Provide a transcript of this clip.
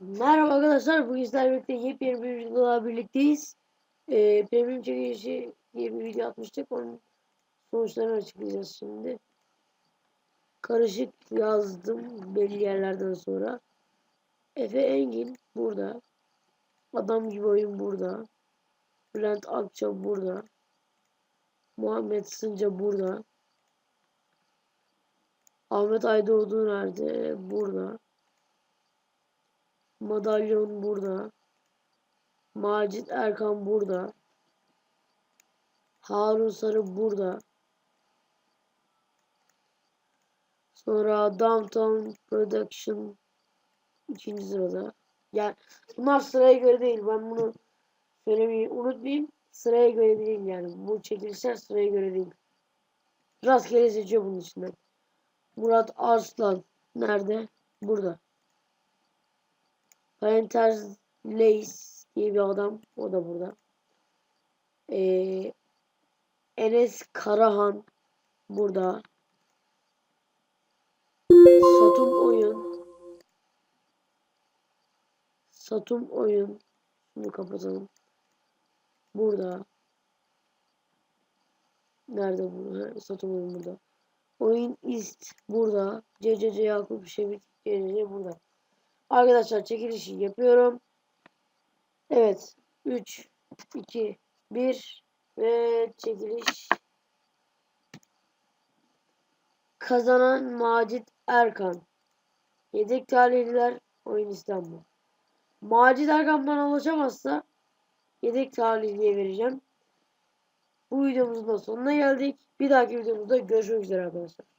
Merhaba arkadaşlar. Bugün sizlerle birlikte yepyeni bir videoda birlikteyiz. Ee, premium çekilişi diye bir video atmıştık. Onun sonuçlarını açıklayacağız şimdi. Karışık yazdım belli yerlerden sonra. Efe Engin burada. Adam gibi oyun burada. Bülent Akça burada. Muhammed Sınca burada. Ahmet Aydoğdu nerede? Burada. Madalyon burada. Macit Erkan burada. Harun Sarı burada. Sonra Downtown Production ikinci sırada. Yani bunlar sıraya göre değil. Ben bunu söylemeyi unutmayayım. Sıraya göre değil yani. Bu çekilişler sıraya göre değil. Rastgele seçiyor bunun içinden. Murat Arslan nerede? Burada. Painter Lace diye bir adam. O da burada. Ee, Enes Karahan burada. Satum Oyun. Satum Oyun. Bunu kapatalım. Burada. Nerede bu? Satum Oyun burada. Oyun ist burada. CCC Yakup Şevik CCC burada. Arkadaşlar çekilişi yapıyorum. Evet. 3, 2, 1 ve çekiliş. Kazanan Macit Erkan. Yedek talihliler Oyun İstanbul. Macit Erkan bana ulaşamazsa yedek talihliye vereceğim. Bu videomuzun da sonuna geldik. Bir dahaki videomuzda görüşmek üzere arkadaşlar.